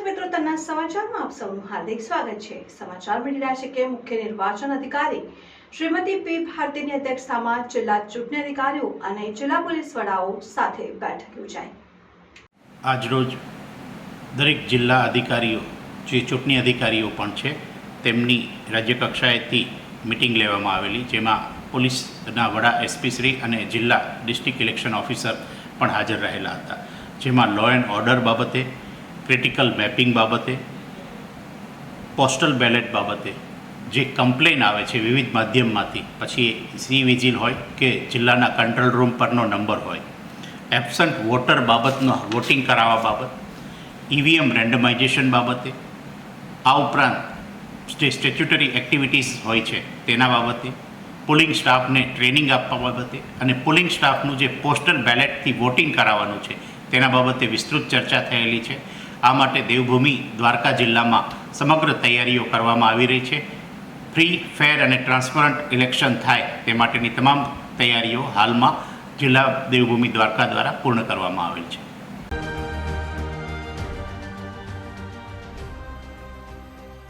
સમાચારમાં આપ સૌનું હાર્દિક સ્વાગત છે. સમાચાર મળી રહ્યા છે કે મુખ્ય નિર્વાચન અધિકારી શ્રીમતી પી. ભારતીની અધ્યક્ષતામાં જિલ્લા ચૂંટણી અધિકારીઓ અને જિલ્લા પોલીસ વડાઓ સાથે બેઠક યોજાઈ. આજરોજ દરેક જિલ્લા અધિકારીઓ, જે ચૂંટણી અધિકારીઓ પણ છે, તેમની રાજ્યકક્ષાએથી મિટિંગ લેવામાં આવેલી, જેમાં પોલીસના વડા એસપી શ્રી અને જિલ્લા ડિસ્ટ્રિક્ટ ઇલેક્શન ઓફિસર પણ હાજર રહેલા હતા. જેમાં લો એન્ડ ઓર્ડર બાબતે ક્રિટિકલ મેપિંગ બાબતે પોસ્ટલ બેલેટ બાબતે જે કમ્પ્લેન આવે છે વિવિધ માધ્યમમાંથી, પછી સી વિજિલ હોય કે જિલ્લાના કંટ્રોલ રૂમ પરનો નંબર હોય એબસન્ટ વોટર બાબતનો વોટિંગ કરાવવા બાબત ઈવીએમ રેન્ડમાઇઝેશન બાબતે, આ ઉપરાંત જે સ્ટેચ્યુટરી એક્ટિવિટીઝ હોય છે તેના બાબતે પોલિંગ સ્ટાફને ટ્રેનિંગ આપવા બાબતે અને પોલિંગ સ્ટાફનું જે પોસ્ટલ બેલેટથી વોટિંગ કરાવવાનું છે તેના બાબતે વિસ્તૃત ચર્ચા થયેલી છે. આ માટે દેવભૂમિ દ્વારકા જિલ્લામાં સમગ્ર તૈયારીઓ કરવામાં આવી રહી છે. ફ્રી, ફેર અને ટ્રાન્સપરન્ટ ઇલેક્શન થાય તે માટેની તમામ તૈયારીઓ હાલમાં જિલ્લા દેવભૂમિ દ્વારકા દ્વારા પૂર્ણ કરવામાં આવેલ છે.